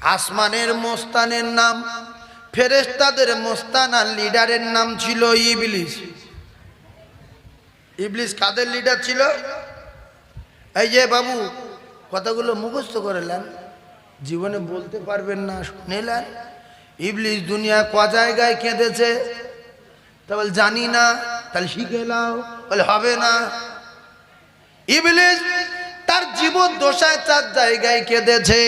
আসমানের মোস্তানের নাম ফেরেস্তাদের মোস্তান আর লিডারের নাম ছিল ইবলিস। ইবলিস কাদের লিডার ছিল? এই যে বাবু, কথাগুলো মুখস্থ করেলেন জীবনে বলতে পারবেন না শুনেলেন ইবলিস দুনিয়া ক জায়গায় কেঁদেছে? তা বলে, জানি না। তাহলে শিখে নাও। বলে, হবে না। ইবলিস তার জীবন দোষায় চার জায়গায় কেঁদেছে।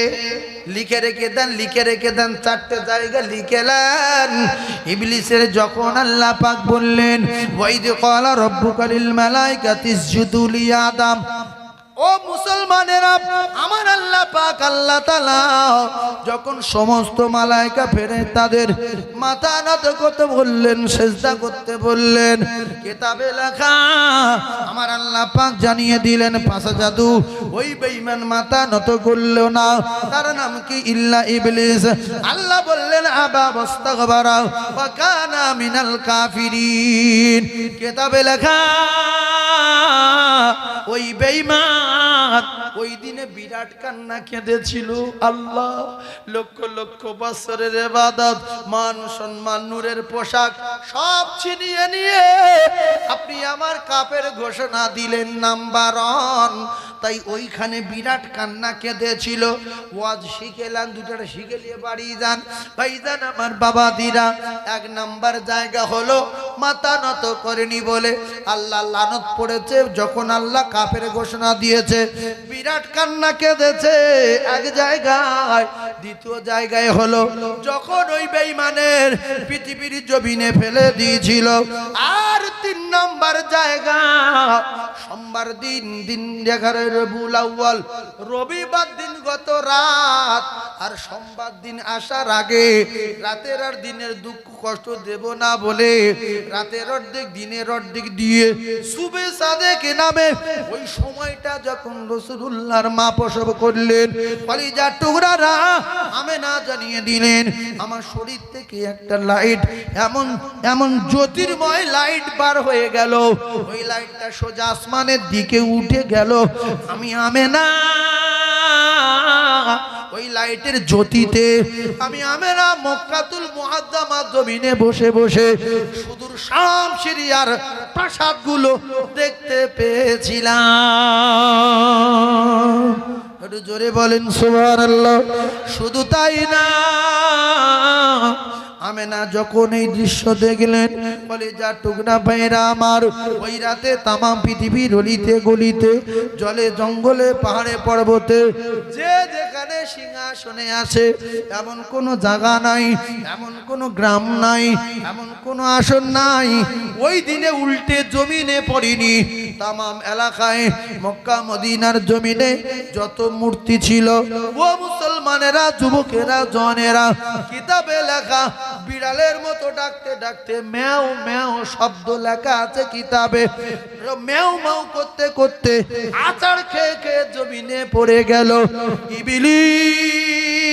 লিখে রেখে দেন, লিখে রেখে দেন, চারটে জায়গা লিখেলেন ইবলিসের যখন আল্লাহ পাক বললেন, ওয়াইদ ক্বালা রাব্বুকা লিল মেলায় ইসজুদু লি আদম ও মুসলমানেরা, আমার আল্লাহ পাক, আল্লাহ তাআলা যখন সমস্ত মালাইকা ফেরে তাদের মাথা নত করতে বললেন, সেজদা করতে বললেন, কেতাবে লেখা আমার আল্লাহ পাক জানিয়ে দিলেন পাশা জাদু ওই বেঈমান মাথা নত করল না, তার নাম কি ইল্লা ইবলিস? আল্লাহ বললেন, আবা বস্তাগবারা, ওয়া কানা মিনাল কাফিরিন। কেতাবে লেখা, ওই বেঈমান ওই দিনে বিরাট কান্না কেঁদেছিল আল্লাহ। লক্ষ লক্ষ বছরের ইবাদত মান সম্মান, নূরের পোশাক সব ছিনিয়ে নিয়ে আপনি আমার কাপের ঘোষণা দিলেন নাম্বার অন তাই ওইখানে বিরাট কান্না কেঁদেছিল। ওয়াজ শিখেলাম, দুটোটা শিখে নিয়ে বাড়ি যান। ভাইজান, আমার বাবা দিরা এক নাম্বার জায়গা হলো মাথা নত করেনি বলে আল্লাহ লানত পড়েছে। যখন আল্লাহ কাফের ঘোষণা দিয়েছে, বিরাট কান্না কেঁদেছে এক জায়গায়, দ্বিতীয় জায়গায় হলো, যখন ওই বেইমানের পৃথিবীর জমিনে ফেলে দিয়েছিল, আর তিন নম্বর জায়গা, সোমবার দিন দিন এগারোই রবিউল আউয়াল, রবিবার দিন গত রাত, আর সোমবার দিন আসার আগে রাতের আর দিনের দুঃখ কষ্ট দেব না বলে রাতের অর্ধেক, দিনের অর্ধেক দিয়ে সুবে সাদেক নামে। ওই সময়টা যখন রসুল্লাহর মা প্রসব করলেন টুকরারা আমে না জানিয়ে দিলেন, আমার শরীর থেকে একটা লাইট, এমন এমন জ্যোতির্ময় লাইট বার হয়ে গেল। ওই লাইটটা সোজা আসমানের দিকে উঠে গেল। আমি আমে না ওই লাইটের জ্যোতিতে আমি আমেরা মক্কাতুল মুআদ্দামা জমিনে বসে বসে সুদূর শাম, সিরিয়ার প্রাসাদগুলো দেখতে পেয়েছিলাম। একটু জোরে বলেন, সুবহানাল্লাহ। শুধু তাই না, আমেনা যখন এই দৃশ্য দেখলেন, বলে, যা টুকরা ভাইরা আমার, ওই রাতে তামাম পৃথিবীর অলিতে গলিতে, জলে জঙ্গলে পাহাড়ে পর্বতে, যে সিংহাসনে আছে। এমন কোনো জায়গা নাই, এমন কোনো গ্রাম নাই, এমন কোনো আসন নাই। ওই দিনে উল্টে জমিনে পড়িনি তামাম এলাকায় মক্কা, মদিনার জমিনে যত মূর্তি ছিল, ও মুসলমানেরা, যুবকেরা, জনেরা, কিতাবে লেখা, বিড়ালের মতো ডাকতে ডাকতে ম্যাও ম্যাও শব্দ লেখা আছে কিতাবে। ম্যাও ম্যাও করতে করতে আচার খেয়ে খেয়ে জমিনে পড়ে গেল। ইবিলিস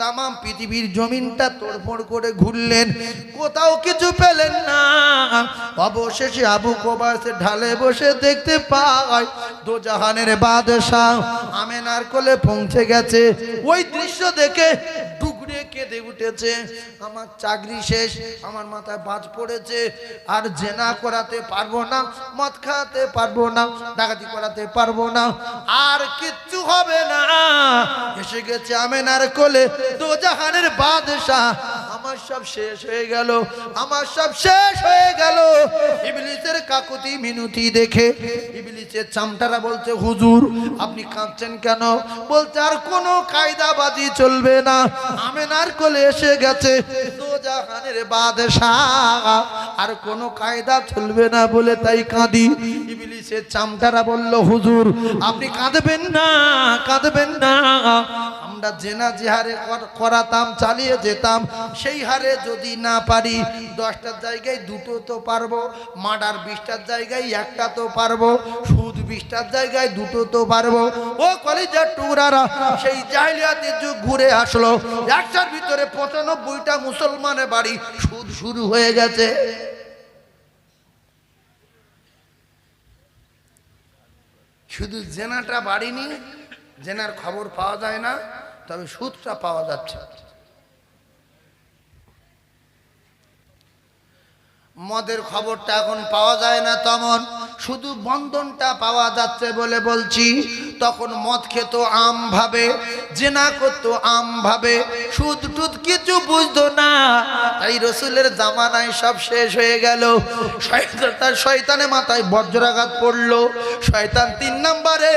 তামাম পৃথিবীর জমিনটা তোড়ফোড় করে ঘুরলেন। কোথাও কিছু পেলেন না। অবশেষে আবু কোবাসে ঢালে বসে দেখতে পায়, দোজাহানের বাদশাহ আমেনার কোলে পৌঁছে গেছে। ওই দৃশ্য দেখে টুকরে কেঁদে উঠেছে আমার চাকরি শেষ, আমার মাথায় বাজ পড়েছে, আর জেনা করাতে পারব না, মদ খাওয়াতে পারব না, ডাকাতি করাতে পারব না, আর কিচ্ছু হবে না। এসে গেছে আমেনার কোলে দো জাহানের বাদশাহ। আমার সব শেষ হয়ে গেল, আমার সব শেষ হয়ে গেল। ইবলিসের কাকুতি মিনতি দেখে, ইবলিসের চামটারা বলছে, হুজুর, আপনি কাঁদছেন কেন? বলছে, আর কোনো কায়দাবাজি চলবে না। আমেনার কোলে এসে গেছে। জাহানের বাদশাহ আর কোন কায়দা চলবে না বলে তাই কাঁদি। ইবলিসের চামটারা বলল, হুজুর, আপনি কাঁদবেন না কাঁদবেন না। আমরা জেনা যে হারে করাতাম, চালিয়ে যেতাম, সেই হারে যদি না পারি দশটার জায়গায় দুটো তো পারব, মার্ডার বিশটার জায়গায় একটা তো পারব, সুদ বিশটার জায়গায় দুটো তো পারব। ও কলেজের টুকরারা, সেই জাহিলিয়াতের যুগ ঘুরে আসলো। একটার ভিতরে পঁচানব্বইটা মুসলমানের বাড়ি, সুদ শুরু হয়ে গেছে। শুধু জেনাটা বাড়িনি, জেনার খবর পাওয়া যায় না। তবে সুদটা পাওয়া যাচ্ছে। মদের খবরটা এখন পাওয়া যায় না তেমন। শুধু বন্ধনটা পাওয়া যাচ্ছে বলে বলছি। তখন মদ খেত আম ভাবে, জেনা করতো আম ভাবে। সুদ টুদ কিছু বুঝতো না। তাই রসুলের জামানায় সব শেষ হয়ে গেল। তার শয়তানে মাথায় বজ্রাঘাত পড়ল। শয়তান তিন নম্বরে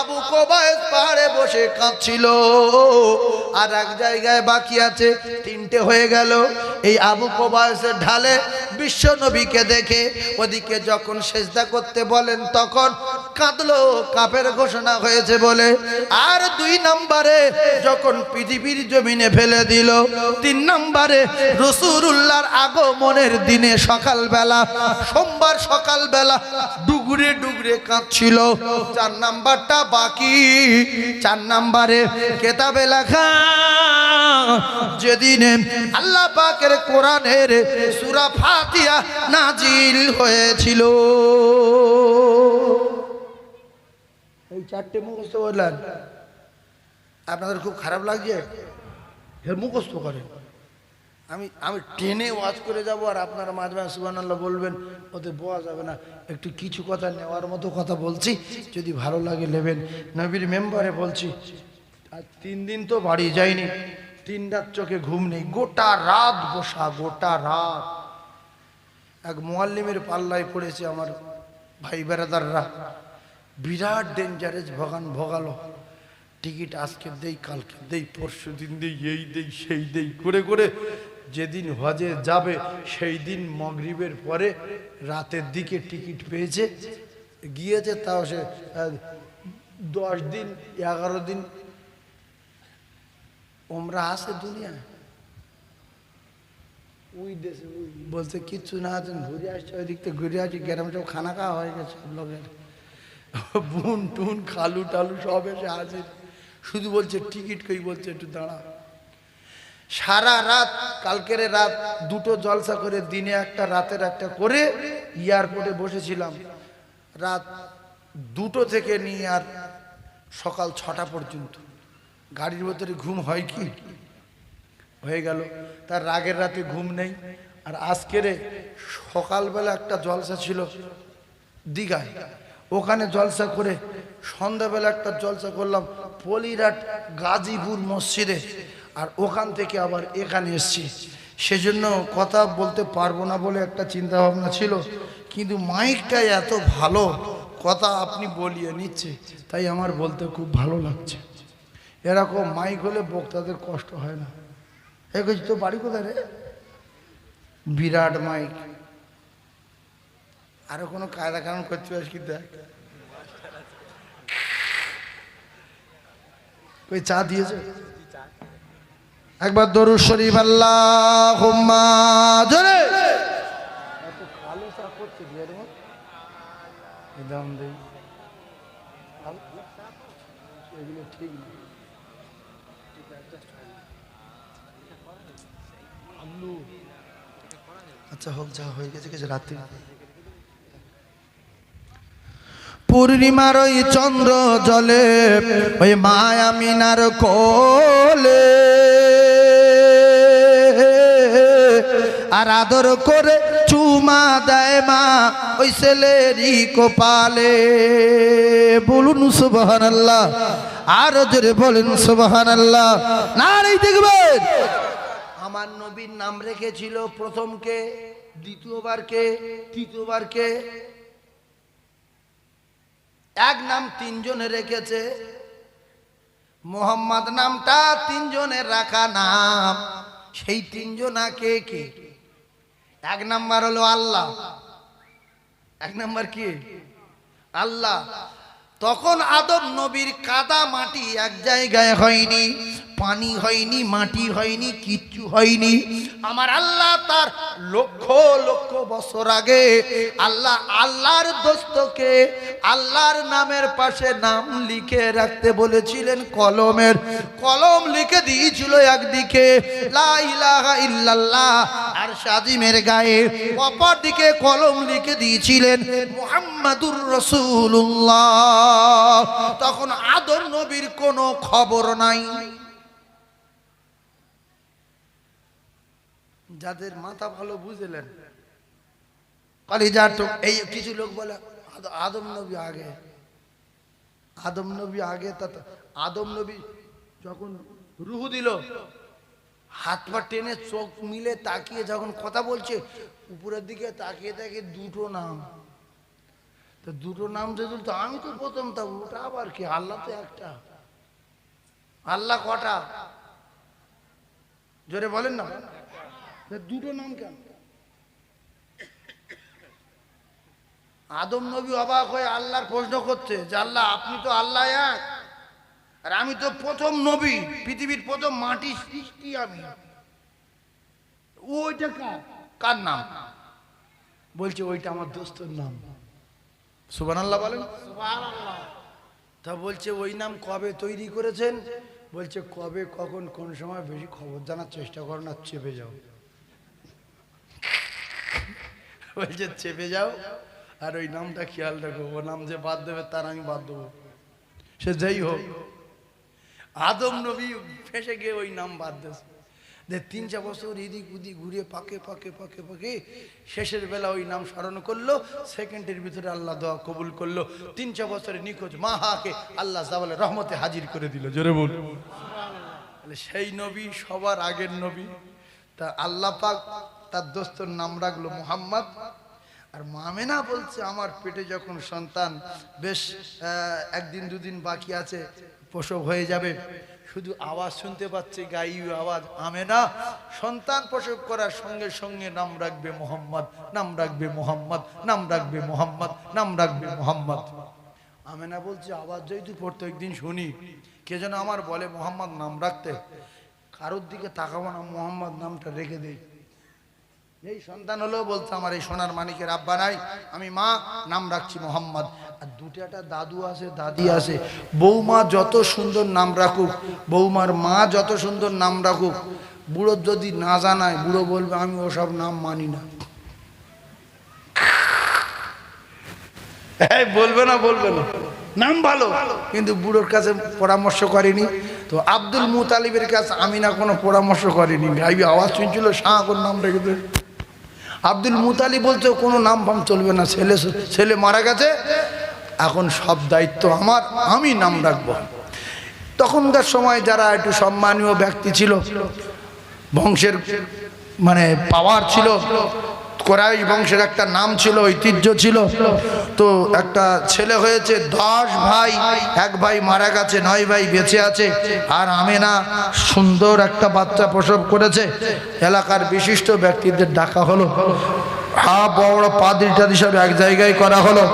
আবু কোবায়েস পাহাড়ে বসে কাঁদছিল। আর এক জায়গায় বাকি আছে, তিনটে হয়ে গেল। এই আবু কোবায়েসের ঢালে বিশ্ব নবীকে দেখে, ওদিকে যখন সেজদা করতে বলেন, তখন কাঁদলো, কাপের ঘোষণা হয়েছে বলে, আর দুই নম্বরে যখন পৃথিবীর জমিনে ফেলে দিল, তিন নম্বরে রসুরুল্লাহর আগমনের দিনে সকালবেলা, সোমবার সকালবেলা ডুগরে ডুগরে কাঁদছিল। চার নাম্বারটা বাকি, চার নাম্বারে কেতাবে লেখা, যেদিনে আল্লাহ পাকের কোরআনের সুরা ফাতিয়া নাজিল হয়েছিল। এই চারটে মুখস্থ বললেন আপনাদের খুব খারাপ লাগছে? এর মুখস্থ করে আমি আমি ট্রেনে ওয়াজ করে যাব আর আপনারা মাঝে মাঝে সুবান আল্লাহ বলবেন ওতে বোয়া যাবে না। একটু কিছু কথা নেওয়ার মতো কথা বলছি, যদি ভালো লাগে নেবেন। নবীর মেম্বারে বলছি আর তিন দিন তো বাড়ি যায়নি তিন রাত চোখে ঘুম নেই, গোটা রাত বসা, গোটা রাত। এক মোয়াল্লিমের পাল্লায় পড়েছে আমার ভাই বেড়াদাররা বিরাট ডেঞ্জারেস ভগান ভোগালো। টিকিট আজকে দেই, কালকে দেই, পরশু দিন দেই, এই দেই, সেই দেই, করে করে যেদিন হজে যাবে, সেই দিন মগরিবের পরে রাতের দিকে টিকিট পেয়েছে। গিয়েছে তাও সে দশ দিন, এগারো দিন। ওমরা আছে দুনিয়ায়? ওই দেশে বলছে, কিচ্ছু না আছেন ঘুরে আসছে ওই দিক থেকে ঘুরে আসছি গ্রামে সব খানা খাওয়া হয়ে গেছে লোকের। বুন টুন, খালু টালু সব এসে আছে শুধু বলছে, টিকিট কই? বলছে, একটু দাঁড়া। সারা রাত, কালকের রাত, দুটো জলসা করে, দিনে একটা, রাতের একটা করে এয়ারপোর্টে বসেছিলাম। রাত দুটো থেকে নিয়ে আর সকাল ছটা পর্যন্ত। গাড়ির ভেতরে ঘুম হয় কি? হয়ে গেল। তার রাগের রাতে ঘুম নেই। আর আজকেরে সকালবেলা একটা জলসা ছিল দীঘায়। ওখানে জলসা করে সন্ধ্যাবেলা একটা জলসা করলাম পলিরাট গাজীপুর মসজিদে। আর ওখান থেকে আবার এখানে এসছি। সেজন্য কথা বলতে পারব না বলে একটা চিন্তা ভাবনা ছিল। কিন্তু মাইকটা এত ভালো, কথা আপনি বলিয়ে নিচ্ছে, তাই আমার বলতে খুব ভালো লাগছে। এরকম মাইক হলে বক্তাদের কষ্ট হয় না। এ তো বাড়ি কোথায় রে? বিরাট মাইক। আরও কোনো কায়দা কারণ করতে পারিস কি দেখ? কই চা দিয়েছে। একবার দরুদ শরীফ আল্লাহ আচ্ছা হোক, যা হয়ে গেছে, কিছু রাত্রি। পূর্ণিমার ওই চন্দ্র জলে, ওই মায়া মিনার কোলে। আর আদর করে চুমা দেয় মা ওই ছেলেরই কোপালে। বলুন সুবহান আল্লাহ আর জোরে বলুন সুবহান আল্লাহ না দেখবেন, আমার নবীর নাম রেখেছিল প্রথমকে, দ্বিতীয়বারকে, তৃতীয়বারকে। এক নাম তিনজনে রেখেছে। মোহাম্মদ নামটা তিনজনের রাখা নাম। সেই তিনজনা কে কে? এক নাম্বার হলো আল্লাহ। এক নাম্বার কি? আল্লাহ। তখন আদম নবীর কাদা মাটি এক জায়গায় হয়নি, পানি হয়নি, মাটি হয়নি, কিচ্ছু হয়নি। আমার আল্লাহ তার লক্ষ লক্ষ বছর আগে আল্লাহ আল্লাহর দোস্তকে আল্লাহর নামের পাশে নাম লিখে রাখতে বলেছিলেন কলমের। কলম লিখে দিয়েছিল একদিকে, লা ইলাহা ইল্লাল্লাহ আর গায়ে অপর দিকে কলম লিখে দিয়েছিলেন মোহাম্মদুর রসুল্লাহ তখন আদর নবীর কোনো খবর নাই। যাদের মাথা ভালো বুঝলেন তো এই কিছু লোক বলে আদম নবী আগে। আদম নবী আগে তা আদম নবী যখন রুহু দিল হাত পা টেনে চোখ মিলে তাকিয়ে যখন কথা বলছে, উপরের দিকে তাকিয়ে তাকিয়ে দুটো নাম। তো দুটো নাম যদি তো আমি তো প্রথম তা ওটা আবার কি? আল্লাহ তো একটা। আল্লাহ কটা? জোরে বলেন না। দুটো নাম কেন? আদম নবী অবাক হয়ে আল্লাহর প্রশ্ন করছে যে, আল্লাহ, আপনি তো আল্লাহ এক। আর আমি তো প্রথম নবী পৃথিবীর প্রথম মাটি সৃষ্টি আমি। ওইটা কার? কার নাম? বলছে ওইটা আমার দোস্তর নাম। সুবান আল্লাহ বলেন তা বলছে ওই নাম কবে তৈরি করেছেন? বলছে কবে কখন কোন সময়? বেশি খবর জানার চেষ্টা করো না চেপে যাও। বলছে চেপে যাও। আর ওই নামটা খেয়াল রাখো। ও নাম যে বাদ দেবে তার আমি বাদ দেবো। সে যাই হোক আদম নবী ফেসে গিয়ে ওই নাম বাদ দিয়েছে। যে তিন চার বছর এদিক উদিক ঘুরে পাকে পাকে পাকে পাকে শেষের বেলা ওই নাম স্মরণ করল, সেকেন্ডের ভিতরে আল্লাহ দোয়া কবুল করল। তিন চার বছরে নিখোঁজ মা হাকে আল্লাহ সাবালে রহমতে হাজির করে দিল। জোরে বল। সেই নবী সবার আগের নবী। তা আল্লাহ পাক তার দোস্তর নাম রাখল মোহাম্মদ। আর মামেনা বলছে, আমার পেটে যখন সন্তান, বেশ একদিন দুদিন বাকি আছে প্রসব হয়ে যাবে। শুধু আওয়াজ শুনতে পাচ্ছে গাইউ আওয়াজ, আমে না। সন্তান প্রসব করার সঙ্গে সঙ্গে নাম রাখবে মোহাম্মদ, নাম রাখবে মোহাম্মদ, নাম রাখবে মোহাম্মদ, নাম রাখবে মোহাম্মদ। আমেনা বলছি, আওয়াজ যেহেতু প্রত্যেক দিন শুনি, কে যেন আমার বলে, মোহাম্মদ, নাম রাখতে। কারোর দিকে তাকাবো না, মোহাম্মদ, নামটা রেখে দেই এই সন্তান হলেও বলছে, আমার এই সোনার মানিকের আব্বা নাই, আমি মা, নাম রাখছি মোহাম্মদ। আর দুটাটা দাদু আছে, দাদি আছে। বৌমা যত সুন্দর নাম রাখুক, বৌমার মা যত সুন্দর নাম রাখুক বুড়োর যদি না জানায়, বুড়ো বলবে, আমি ওসব নাম মানি না। এই, বলবে না বলবে না। নাম ভালো, কিন্তু বুড়োর কাছে পরামর্শ করেনি। তো আব্দুল মুতালিবের কাছে আমি না কোনো পরামর্শ করিনি। ভাই, আওয়াজ শুনছিল শাহ কোন নাম রেখে আব্দুল মুতালি বলছে, কোনো নাম ফাম চলবে না। ছেলে ছেলে মারা গেছে এখন সব দায়িত্ব আমার, আমি নাম রাখব। তখনকার সময় যারা একটু সম্মানীয় ব্যক্তি ছিল, বংশের মানে পাওয়ার ছিল, কোরাইশ বংশের একটা নাম ছিল, ঐতিহ্য ছিল, তো একটা ছেলে হয়েছে, দশ ভাই, এক ভাই মারা গেছে, নয় ভাই বেঁচে আছে, আর আমেনা সুন্দর একটা বাচ্চা প্রসব করেছে। এলাকার বিশিষ্ট ব্যক্তিদের ডাকা হলো। হা বড় পাদ্রি টাদি সব এক জায়গায় করা হলো।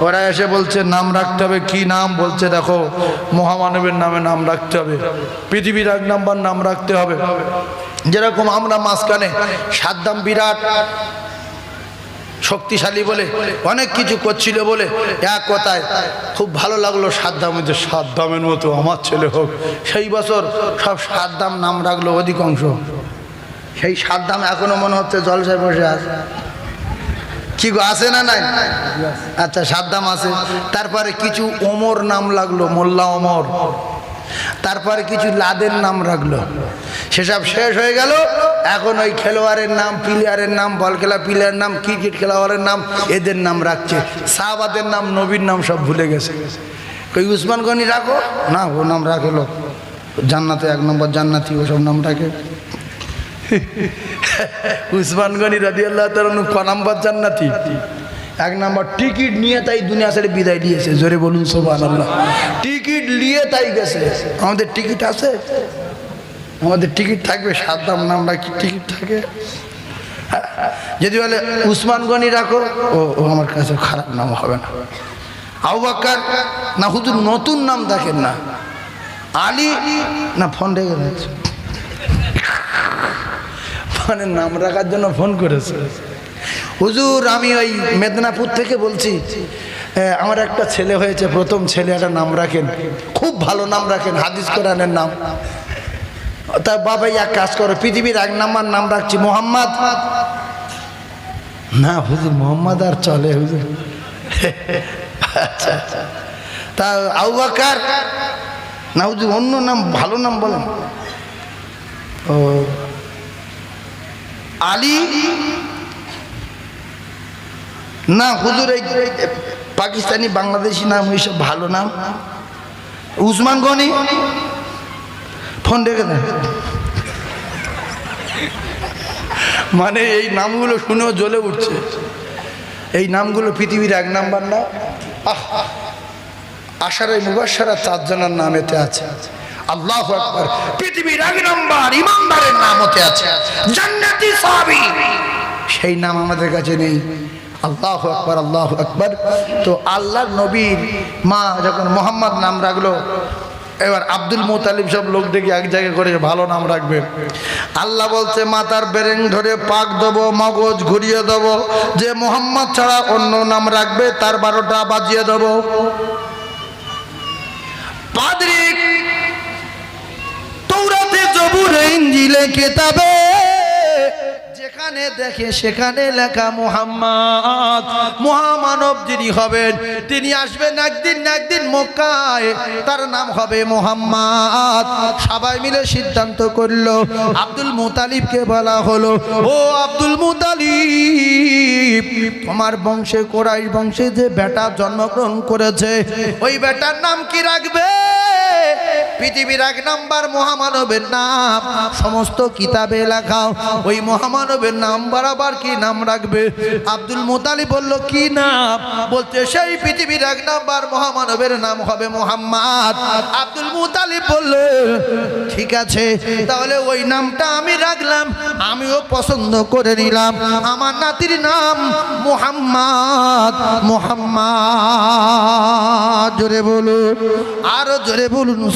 ওরা এসে বলছে, নাম রাখতে হবে। কি নাম? বলছে, দেখো, মহামানবের নামে নাম রাখতে হবে। পৃথিবীর এক নাম্বার নাম রাখতে হবে। যেরকম আমরা মাঝখানে সাদ্দাম বিরাট শক্তিশালী বলে, অনেক কিছু করছিল বলে, এক কথায় খুব ভালো লাগল সাদ্দামের যে, সাদ্দামের মতো আমার ছেলে হোক। সেই বছর সব সাদ্দাম নাম রাখল অধিকাংশ। সেই সাদ্দাম এখনও মনে হচ্ছে জলসায় বসে আছে। কি গো, আছে না নাই? আচ্ছা সাদ্দাম আছে। তারপরে কিছু ওমর নাম লাগল, মোল্লা ওমর। তারপরে কিছু লাদের নাম রাখল। সেসব শেষ হয়ে গেল। এখন ওই খেলোয়াড়ের নাম, প্লেয়ারের নাম বল খেলা প্লেয়ারের নাম, ক্রিকেট খেলোয়াড়ের নাম, এদের নাম রাখছে। সাহাবাদের নাম, নবীর নাম সব ভুলে গেছে। ওই উসমান গনি রাখো? না, ও নাম রাখে লোক। জান্নাতে এক নম্বর জান্নাতি ওসব নাম রাখে। উসমান গনি রাজি আল্লাহ ক নাম্বার জান্নাতি? এক নাম্বার, টিকিট নিয়ে তাই দুনিয়া ছেড়ে বিদায় দিয়েছে। জোরে বলুন সোবান আল্লাহ টিকিট নিয়ে তাই গেছে। আমাদের টিকিট আছে? আমাদের টিকিট থাকবে সাদ্দাম নাম রাখি, টিকিট থাকে। যদি বলে, উসমান গনি রাখো, ও ও আমার কাছে খারাপ নাম হবে না। আবু বাক্কার না হুজুর, নতুন নাম দেখেন না। আলী, না ফোন রেখে মানে নাম রাখার জন্য ফোন করেছে। হুজুর, আমি ওই মেদিনীপুর থেকে বলছি আমার একটা ছেলে হয়েছে, প্রথম ছেলে, একটা নাম রাখেন। খুব ভালো নাম রাখেন, হাদিস কোরআনের নাম। তা বাবা এক কাজ করো, পৃথিবীর এক নাম্বার নাম রাখছি, মোহাম্মদ। না হুজুর, মোহাম্মদ আর চলে হুজুর। আচ্ছা আচ্ছা। তা আউ বাকার, না হুজুর, অন্য নাম, ভালো নাম বলেন। ও আলী? না, হুজুর, এই পাকিস্তানি, বাংলাদেশি নাম ওইসব ভালো নাম? উসমান গনি? ফোন রেখে দেন। মানে এই নামগুলো শুনেও জ্বলে উঠছে। এই নামগুলো পৃথিবীর এক নাম্বার না। আহ! আশার এই মুবাসারা চারজনের নাম এতে আছে। আল্লাহ আকবার। পৃথিবীর এক নম্বর ইমানদারের নাম হতে আছে। জান্নাতি সাহাবী। সেই নাম আমাদের কাছে নেই। আল্লাহ আকবার আল্লাহ আকবার। তো আল্লাহর নবীর মা যখন মোহাম্মদ নাম রাখল, এবার আব্দুল মোতালিব সব লোক দেখে এক জায়গায় করে ভালো নাম রাখবে। আল্লাহ বলছে মাতার বেরেং ধরে পাক দেবো, মগজ ঘুরিয়ে দেবো। যে মোহাম্মদ ছাড়া অন্য নাম রাখবে, তার বারোটা বাজিয়ে দেবো। পাদ্রি তৌরাতে জবুরে ইঞ্জিলে কেতাবে, যেখানে দেখে সেখানে লেখা মোহাম্মদ। মহামানব যিনি হবেন, তিনি আসবেন একদিন একদিন মক্কায়। তার নাম হবে মোহাম্মদ। সবাই মিলে সিদ্ধান্ত করল, আব্দুল মুতালিবকে বলা হলো, ও আব্দুল মুতালিব, তোমার বংশে কোরাই বংশে যে বেটা জন্মগ্রহণ করেছে, ওই বেটার নাম কি রাখবে? পৃথিবীর এক নাম্বার মহামানবের নাম। সমস্ত কিতাবে লেখাও। ওই মহামানবের নাম বরাবর কি নাম রাখবে? আব্দুল মোতালি বলল, কি নাম? বলতে সেই পৃথিবীর এক নাম্বার মহামানবের নাম হবে মোহাম্মদ। আব্দুল মুতালিব বলল, ঠিক আছে, তাহলে ওই নামটা আমি রাখলাম। আমিও পছন্দ করে নিলাম। আমার নাতির নাম মোহাম্মদ। মোহাম্মদ। জোরে বলুন, আরও জোরে বলুন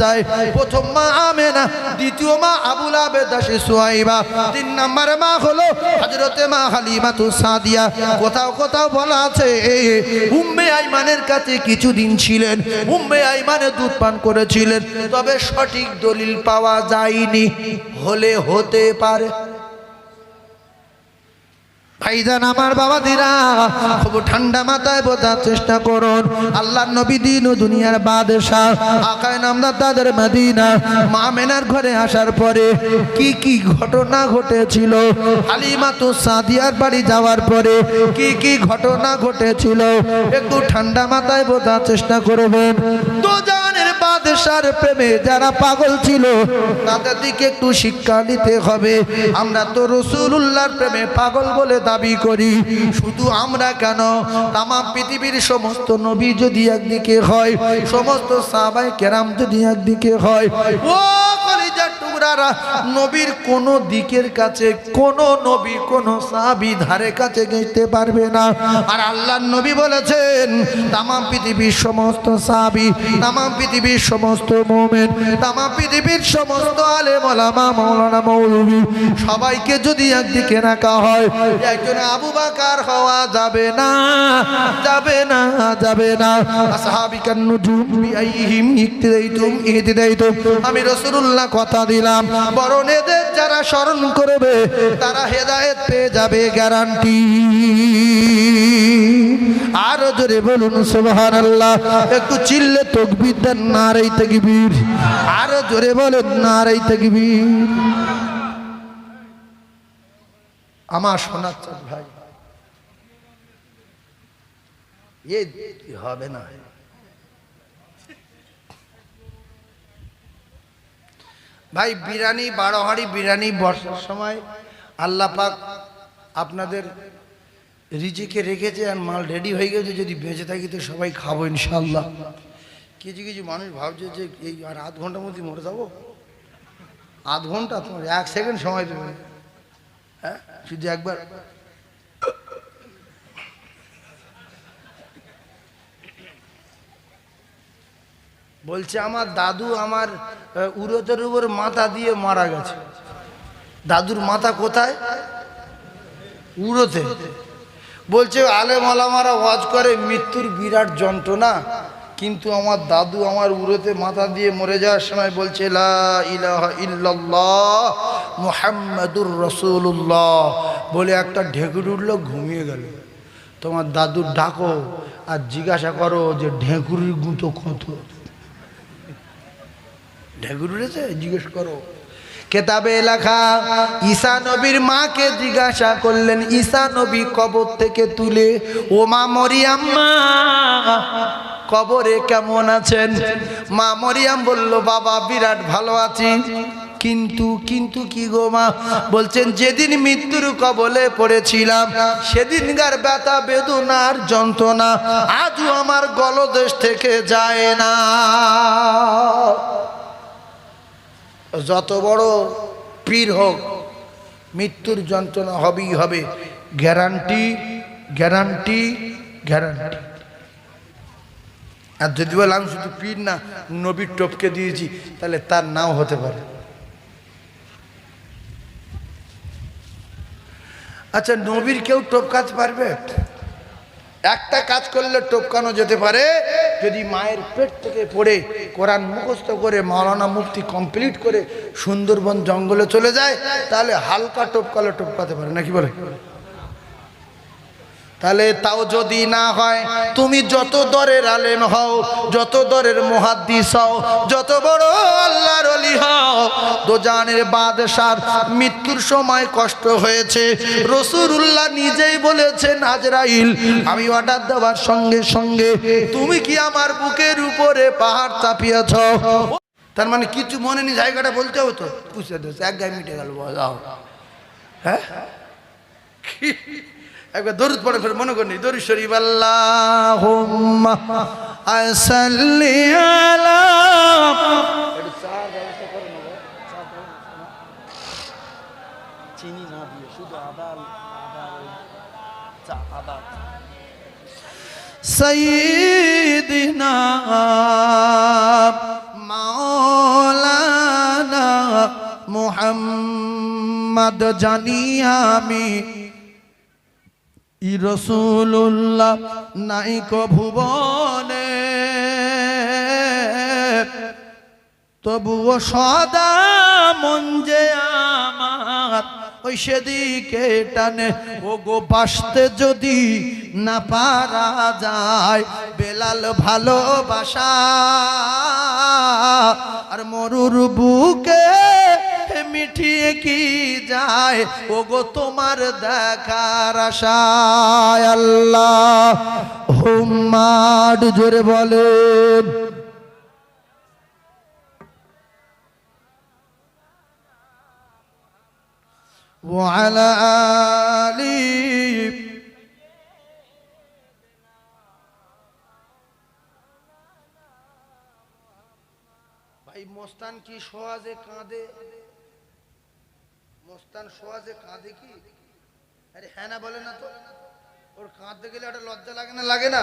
যায়। প্রথম মা আমেনা, দ্বিতীয় মা আবুল আবেদাসে সোয়াইবা তিন নম্বর মা হলো হজরতে মা হালিমাতু সাদিয়া। কোথাও কোথাও বলা আছে উম্মে আইমানের কাছে কিছুদিন ছিলেন। উম্মে আইমানে দুধ পান করেছিলেন। তবে সঠিক দলিল পাওয়া যায়নি। হলে হতে পারে। ভাইজান আমার বাবা দিরা খুব ঠান্ডা মাথায় বোঝার চেষ্টা করুন। আল্লাহ নবী দিন ও দুনিয়ার বাদশাহ। আকায় নামদা তাদের মদিনা। মা মেনার ঘরে আসার পরে কি কি ঘটনা ঘটেছিল? হালিমা তো সাদিয়ার বাড়ি যাওয়ার পরে কি কি ঘটনা ঘটেছিল? একটু ঠান্ডা মাথায় বোঝার চেষ্টা করবেন। তো বাদশার প্রেমে যারা পাগল ছিল, তাদের দিকে একটু শিক্ষা নিতে হবে। আমরা তো রসুল্লাহর প্রেমে পাগল বলে দাবি করি, শুধু আমরা কেন? তামাম পৃথিবীর সমস্ত নবী যদি একদিকে হয়, সমস্ত সাবাই কেরাম যদি একদিকে হয়, ও কলিজার নবীর কোন দিকের কাছে, কোন নবী, কোন সাবি ধারে কাছে গেতে পারবে না। আর আল্লাহর নবী বলেছেন তাম পৃথিবীর সমস্ত সাবি তাম পৃথিবীর সমস্ত মোমেন তাম পৃথিবীর সমস্ত আলে মোলামা মৌলানা মৌলবী সবাইকে যদি একদিকে রাখা হয়, একজন আবু বাকার হওয়া যাবে না যাবে না যাবে না। আসহাবিকান নুজুম বিআইহিম ইক্তিদাইতুম আমি রাসূলুল্লাহ কথা দিলাম। বরং এদের যারা স্মরণ করবে, তারা হেদায়েত পেয়ে যাবে গ্যারান্টি আরও জোরে বলুন, সুবহানাল্লাহ। একটু চিল্লে তকবীর দেন নারাই তাকবীর। আরও জোরে বলুন নারাই তাকবীর। আমার সোনার চাঁদ ভাই, এ হবে না। ভাই বিরানি বারো বিরানি বর্ষার সময় আল্লাহ পাক আপনাদের রিজিকে রেখেছে আর মাল রেডি হয়ে গেছে, যদি বেঁচে থাকি তো সবাই খাব ইনশাল্লাহ কিছু কিছু মানুষ ভাবছে যে এই আর আধ ঘণ্টার মধ্যে মরে যাব? আধ ঘণ্টা তোমার এক সেকেন্ড সময় দেবে। হ্যাঁ? শুধু একবার বলছে আমার দাদু আমার আহ, উরতের উপর মাথা দিয়ে মারা গেছে। দাদুর মাথা কোথায়? উড়োতে বলছে আলেম আলামারা ওয়াজ করে মৃত্যুর বিরাট যন্ত্রণা কিন্তু আমার দাদু আমার উড়োতে মাথা দিয়ে মরে যাওয়ার সময় বলছে মুহাম্মাদুর রসুল্লাহ বলে একটা ঢেকুর উঠল ঘুমিয়ে গেল। তোমার দাদুর ডাকো আর জিজ্ঞাসা করো যে ঢেকুরির গুঁতো কত? ঢেকুর উঠেছে জিজ্ঞেস করো। কেতাবে লেখা, ঈসা নবীর মাকে জিজ্ঞাসা করলেন, ঈসা নবী কবর থেকে তুলে, ও মা মরিয়াম মা, কবরে কেমন আছেন? মা মরিয়াম বলল, বাবা, বিরাট ভালো আছি। কিন্তু কিন্তু কি গো মা? বলছেন, যেদিন মৃত্যুর কবলে পড়েছিলাম, সেদিনকার ব্যথা, বেদনার যন্ত্রণা আজও আমার গলদেশ থেকে যায় না। যত বড় পীর হোক, মৃত্যুর যন্ত্রণা হবেই হবে। Guarantee guarantee guarantee. আর যদি বলে, আমি শুধু পীর না, নবীর টপকে দিয়েছি তাহলে তার নাও হতে পারে। আচ্ছা নবীর কেউ টপকাতে পারবে? একটা কাজ করলে টোপকানো যেতে পারে, যদি মায়ের পেট থেকে পড়ে কোরআন মুখস্থ করে মাওলানা মুফতি কমপ্লিট করে সুন্দরবন জঙ্গলে চলে যায়, তাহলে হালকা টোপকালে টোপকাতে পারে, নাকি বলে? তাহলে তাও যদি না হয়, তুমি যত দরের আলেম হও, যত দরের মুহাদ্দিস হও, যত বড় আল্লাহর অলি হও, দোজানের বাদশার মৃত্যুর সময় কষ্ট হয়েছে। রসুরুল্লাহ নিজেই বলেছেন, আজরাইল, আমি অর্ডার দেওয়ার সঙ্গে সঙ্গে তুমি কি আমার বুকের উপরে পাহাড় চাপিয়েছ? তার মানে কিছু মনে নেই, জায়গাটা বলতে হতো বুঝতে দেশ এক গায়ে মিটে গেল হ্যাঁ? একবার দরুদ পড়ে ফের মনে করি দরুদ শরীফ আল্লাহুম্মা আসাল্লি আলা চিনি না দিয়ে শুধু আদা আদা আদা। সৈদিনা মাওলানা মুহাম্মদ জানি আমি ই রসুল্লাহ নাইক ভুবনে তবুও সদা মন যে আমার ওই সেদিকে টানে। ও গো বাসতে যদি না পারা যায়, বেলাল ভালোবাসা। আর মরুর বুকে মিঠিয়ে কি যায় ও গো তোমার দেখার আশায় আল্লাহ হুম্মাড জোরে বলেন وعلى آله ভাই মোস্তান কি সোয়াজে কাঁদে মোস্তান সোয়াজে কাঁদে কি? আরে হ্যাঁ না বলে না তো। ওর কাঁধতে গেলে একটা লজ্জা লাগে না? লাগে না?